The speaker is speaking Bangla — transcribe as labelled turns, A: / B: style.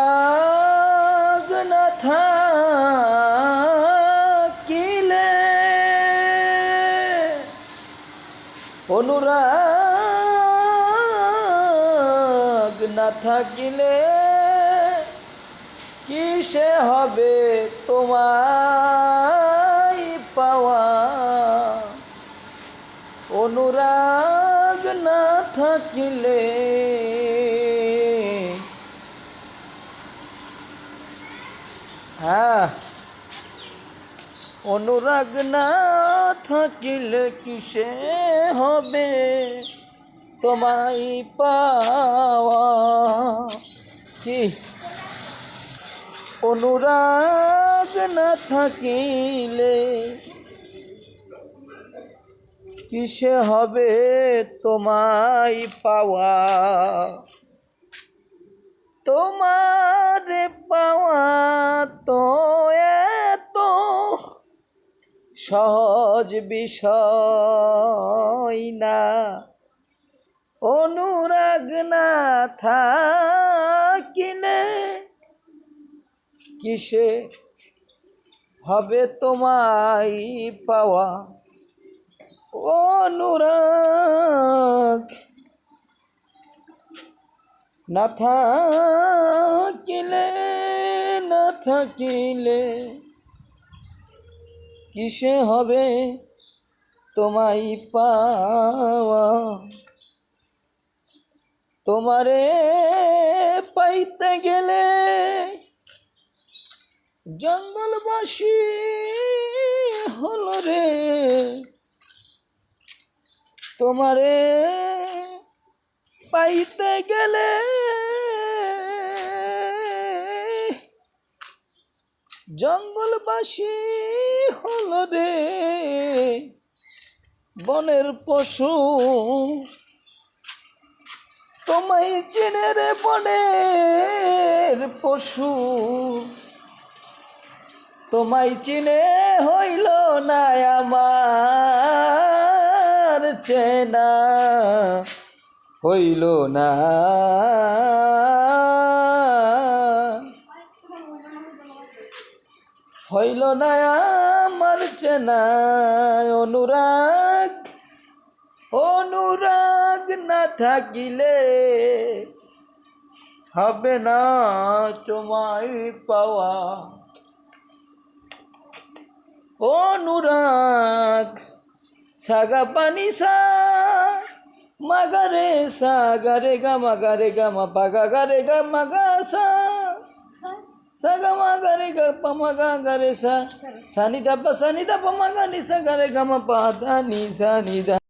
A: অনুরাগ না থাকিলে অনুরাগ না থাকিলে কিসে হবে তোমায় পাওয়া অনুরাগ না থাকিলে হ্যাঁ অনুরাগ না থাকিলে কিসে হবে তোমায় পাওয়া? কি? অনুরাগ না থাকিলে কিসে হবে তোমায় পাওয়া? তোমার পাওয়া তো এত সহজ বিষয় না। অনুরাগ না থাকিলে কিসে হবে তোমায় পাওয়া? অনুরাগ। না থাকিলে না থাকিলে কিসে হবে তোমায় পাওয়া? তোমারে পাইতে গেলে জঙ্গলবাসী হল রে। তোমারে পাইতে গেলে জঙ্গলবাসী হল রে, বনের পশু। তোমায় চিনে রে বনের পশু। তোমায় চিনে হইল না আমার চেনা হইল না। হইল না আমার চেনা অনুরাগ অনুরাগ না থাকিলে হবে না তোমায় পাওয়া। অনুরাগ সাগা পানি সা, মাগারে সা, গারে গা, মাগারে গা, মা পাগা, গারে গা, মাগা সা। সাগা, মাগারে গা পামাগা গারে সা। সানি দা, পা, সানি দা পামাগা নি সা, গারে গা, মা পা, দা, নি, সা, নি, দা।